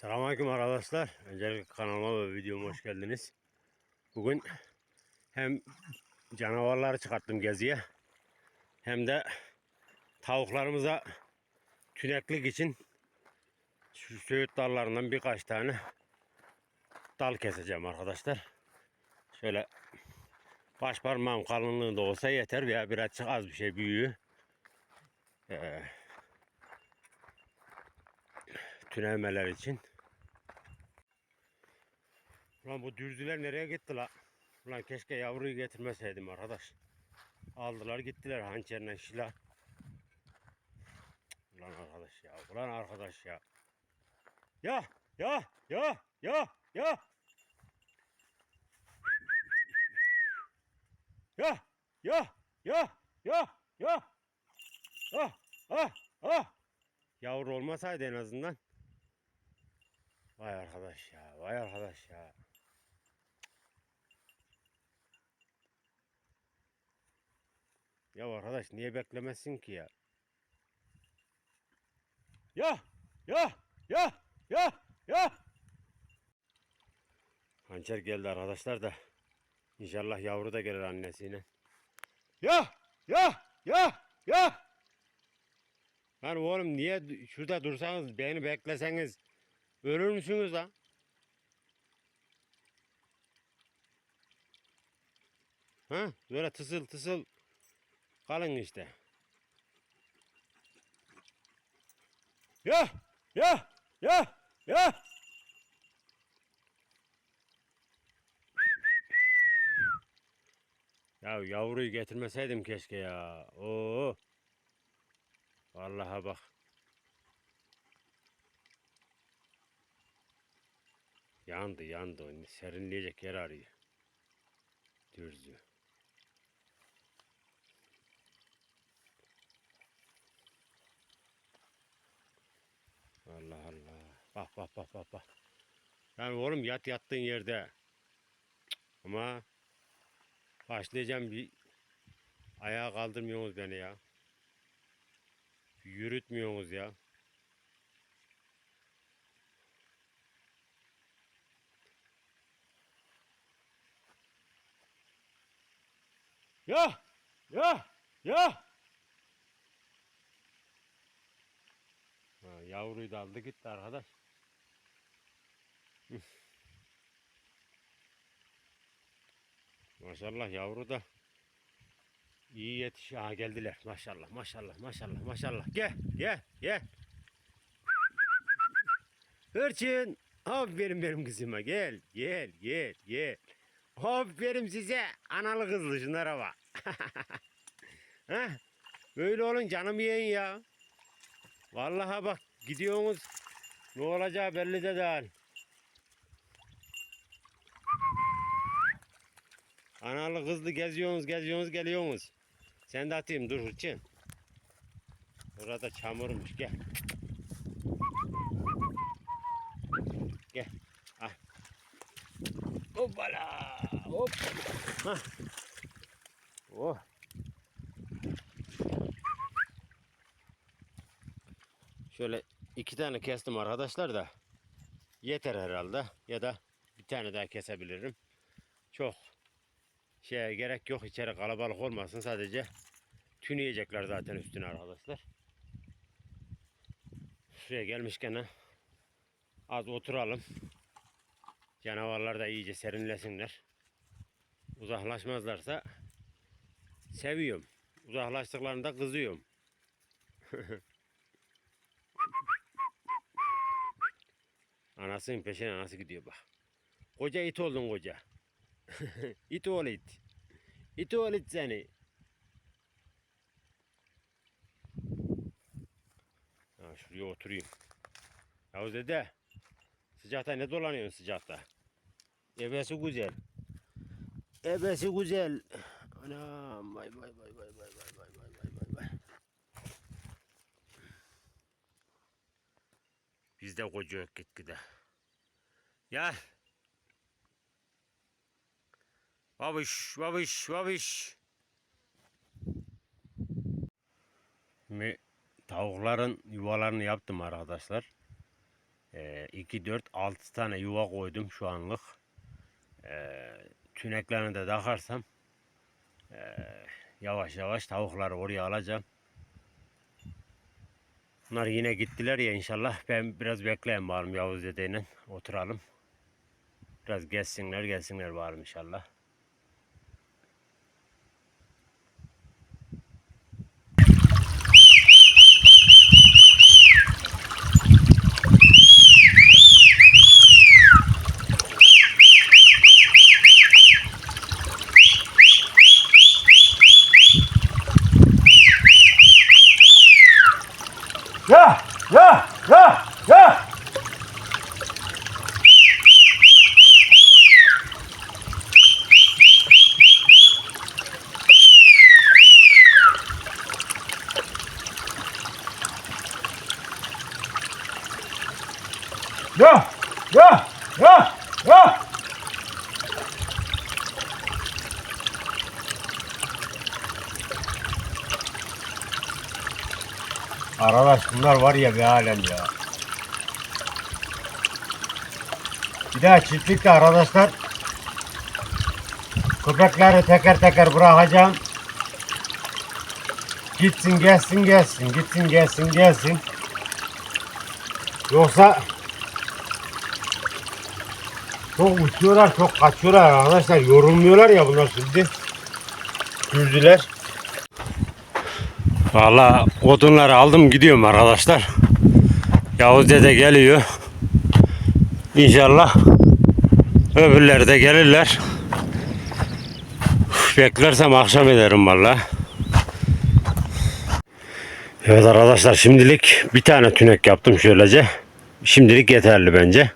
Selamünaleyküm arkadaşlar. Öncelikle kanalıma ve videoma hoş geldiniz. Bugün hem canavarları çıkarttım geziye hem de tavuklarımıza tüneklik için şu söğüt dallarından birkaç tane dal keseceğim arkadaşlar. Şöyle baş parmağım kalınlığında olsa yeter veya birazcık az bir şey büyüğü. Ee, tünemeler için. Ulan bu dürzüler nereye gitti la? Ulan keşke yavruyu getirmeseydim arkadaş. Aldılar gittiler hançerle şila. Ulan arkadaş ya. Ulan arkadaş ya. Ya ya ya ya ya. Ya ya ya ya ya. Ah ah ah. Yavru olmasaydı en azından. Vay arkadaş ya, vay arkadaş ya. Ya arkadaş niye beklemezsin ki ya? Ya! Ya! Ya! Ya! Ya! Hançer geldi arkadaşlar da. İnşallah yavru da gelir annesiyle. Ya! Ya! Ya! Ya! Lan oğlum niye şurada dursanız beni bekleseniz ölür müsünüz lan? Ha? Böyle tısıl tısıl kalın işte. Ya! Ya! Ya! Ya! Ya yavruyu getirmeseydim keşke ya. Oo. Vallahi bak. Yandı yandı. Serinleyecek yer arıyor. Dürzü. Allah Allah. Bak bak bak bak bak. Yani oğlum yat yattığın yerde. Ama başlayacağım bir ayağa kaldırmıyorsunuz beni ya. Yürütmüyorsunuz ya. Ya! Ya! Ya! Ha, yavruyu da aldı gitti arkadaş. Maşallah yavru da iyi yetiş. Ha geldiler. Maşallah maşallah maşallah maşallah. Gel gel gel. Hırçın. Aferin benim kızıma gel gel gel gel. Aferin size analı kızlı şunlara bak. Heh, Böyle olun canım yiyin ya. Vallahi bak gidiyorsunuz. Ne olacağı belli de değil. Analı kızlı geziyorsunuz geziyorsunuz geliyorsunuz. Sen de atayım dur hırçın. Burada çamurmuş gel. Gel. Al. Hoppala. Hop. Hah. Oh. Şöyle iki tane kestim arkadaşlar da yeter herhalde ya da bir tane daha kesebilirim. Çok şeye gerek yok içeri kalabalık olmasın sadece tüneyecekler zaten üstüne arkadaşlar. Şuraya gelmişken az oturalım. Canavarlar da iyice serinlesinler. Uzaklaşmazlarsa seviyorum. Uzaklaştıklarında kızıyorum. Anasının peşine nasıl gidiyor bak. Koca it oldun koca. İt oğlu it. İt seni. Ha, şuraya oturayım. Yavuz dede. Sıcakta ne dolanıyorsun sıcakta? Ebesi güzel. Ebesi güzel. Anam vay vay vay vay vay vay vay vay vay vay vay. Biz de koca yok gitgide. Gel. Babiş, babiş, babiş. Şimdi tavukların yuvalarını yaptım arkadaşlar. Ee, 2, 4, 6 tane yuva koydum şu anlık. Ee, tüneklerini de takarsam ee, yavaş yavaş tavukları oraya alacağım. Bunlar yine gittiler ya inşallah. Ben biraz bekleyeyim bakalım Yavuz dedeyle oturalım. Biraz gezsinler gelsinler bakalım inşallah. Var ya bir alem ya. Bir daha çiftlikte arkadaşlar köpekleri teker teker bırakacağım. Gitsin gelsin gelsin gitsin gelsin gelsin. Yoksa çok uçuyorlar çok kaçıyorlar arkadaşlar yorulmuyorlar ya bunlar şimdi. Güldüler. Valla odunları aldım gidiyorum arkadaşlar. Yavuz dede geliyor. İnşallah öbürleri de gelirler. Beklersem akşam ederim valla. Evet arkadaşlar şimdilik bir tane tünek yaptım şöylece. Şimdilik yeterli bence.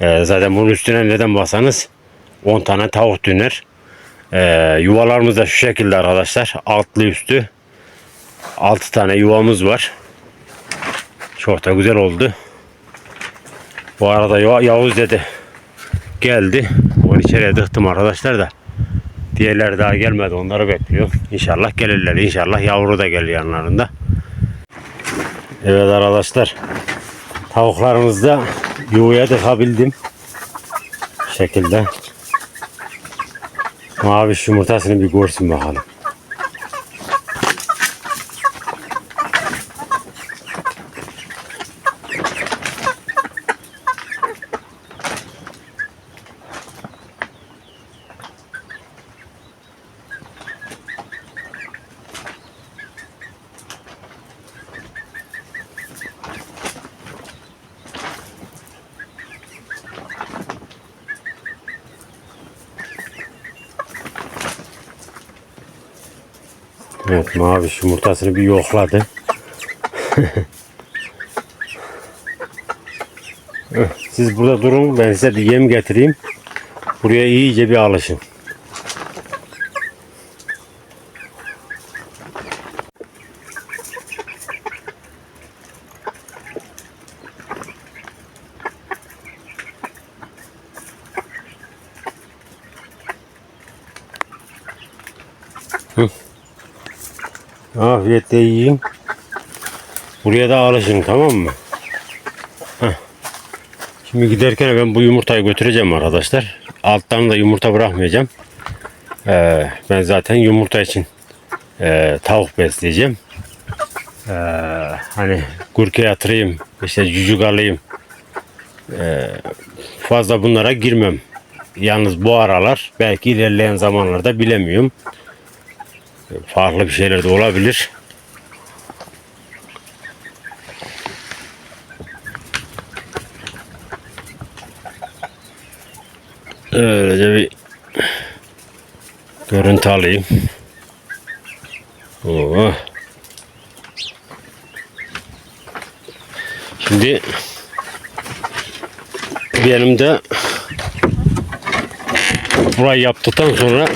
Ee, zaten bunun üstüne neden basanız 10 tane tavuk döner. Ee, yuvalarımız da şu şekilde arkadaşlar. Altlı üstü 6 tane yuvamız var. Çok da güzel oldu. Bu arada Ya- Yavuz dedi geldi. Onu içeriye dıktım arkadaşlar da. Diğerleri daha gelmedi. Onları bekliyorum. İnşallah gelirler. İnşallah yavru da gelir yanlarında. Evet arkadaşlar. Tavuklarımızı da yuvaya dıkabildim. Şekilde. Mavi yumurtasını bir görsün bakalım. Evet mavi yumurtasını bir yokladı. Siz burada durun ben size bir yem getireyim. Buraya iyice bir alışın. Afiyetle yiyin. Buraya da alışın tamam mı? Heh. Şimdi giderken ben bu yumurtayı götüreceğim arkadaşlar. Alttan da yumurta bırakmayacağım. Ee, ben zaten yumurta için e, tavuk besleyeceğim. Ee, hani gurke yatırayım, işte cücük alayım. Ee, fazla bunlara girmem. Yalnız bu aralar belki ilerleyen zamanlarda bilemiyorum farklı bir şeyler de olabilir. Öylece bir görüntü alayım. Oo. Şimdi benim de burayı yaptıktan sonra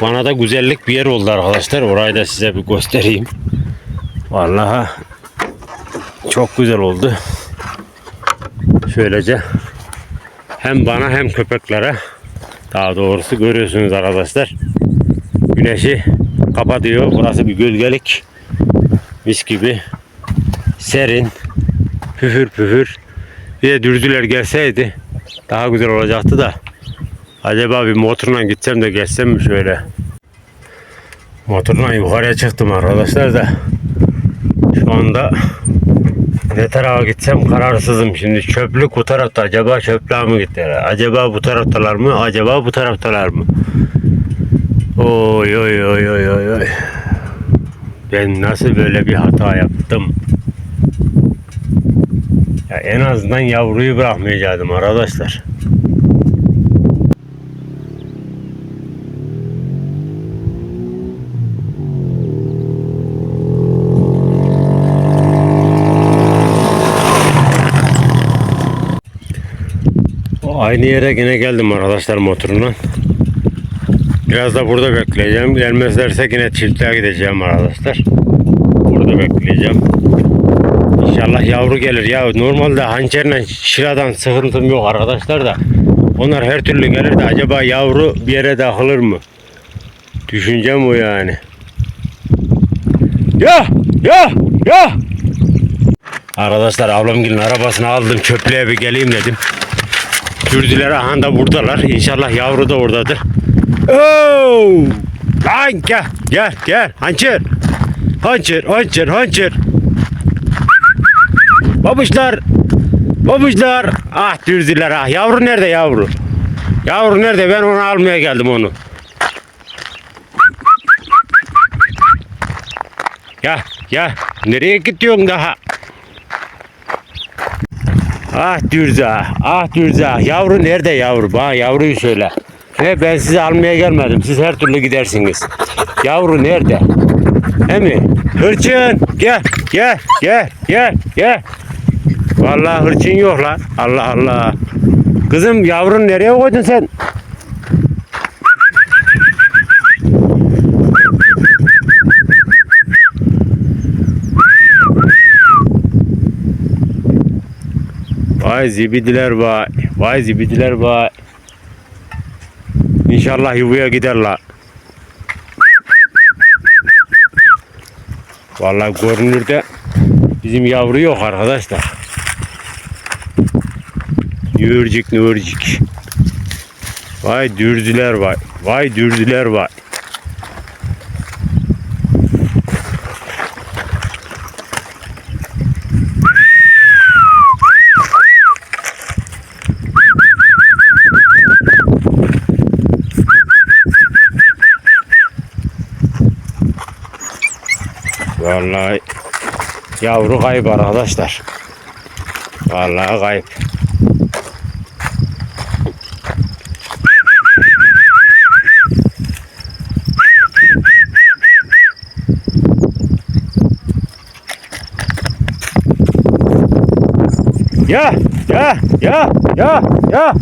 bana da güzellik bir yer oldu arkadaşlar. Orayı da size bir göstereyim. Vallahi çok güzel oldu. Şöylece hem bana hem köpeklere daha doğrusu görüyorsunuz arkadaşlar. Güneşi kapatıyor. Burası bir gölgelik. Mis gibi serin püfür püfür Bir de dürzüler gelseydi daha güzel olacaktı da. Acaba bir motorla gitsem de geçsem mi şöyle? Motorla yukarıya çıktım arkadaşlar da. Şu anda ne tarafa gitsem kararsızım. Şimdi çöplük bu tarafta. Acaba çöplüğe mi gittiler? Acaba bu taraftalar mı? Acaba bu taraftalar mı? Oy oy oy oy oy oy. Ben nasıl böyle bir hata yaptım? Ya en azından yavruyu bırakmayacaktım arkadaşlar. Aynı yere yine geldim arkadaşlar motorundan. Biraz da burada bekleyeceğim. Gelmezlerse yine çiftliğe gideceğim arkadaşlar. Burada bekleyeceğim. İnşallah yavru gelir. Ya normalde hançerle şıradan sıkıntım yok arkadaşlar da. Onlar her türlü gelir de acaba yavru bir yere takılır mı? Düşüncem o yani. Ya! Ya! Ya! Arkadaşlar ablamgilin arabasını aldım çöplüğe bir geleyim dedim. Kürdüler aha da buradalar. İnşallah yavru da oradadır. Oo! Lan gel gel gel hançer. Hançer hançer hançer. Babuşlar. Babuşlar. Ah dürdüler ah. Yavru nerede yavru? Yavru nerede? Ben onu almaya geldim onu. Ya ya nereye gidiyorsun daha? Ah Dürza, ah Dürza. Yavru nerede yavru? Bana yavruyu söyle. He ben sizi almaya gelmedim. Siz her türlü gidersiniz. Yavru nerede? He mi? Hırçın gel gel gel gel gel. Vallahi hırçın yok lan. Allah Allah. Kızım yavrun nereye koydun sen? Vay zibidiler vay. Vay zibidiler vay. İnşallah yuvaya giderler. Vallahi görünürde bizim yavru yok arkadaşlar. Nürcük nürcük. Vay dürdüler vay. Vay dürdüler vay. Vallahi yavru kayıp arkadaşlar. Vallahi kayıp. Ya ya ya ya ya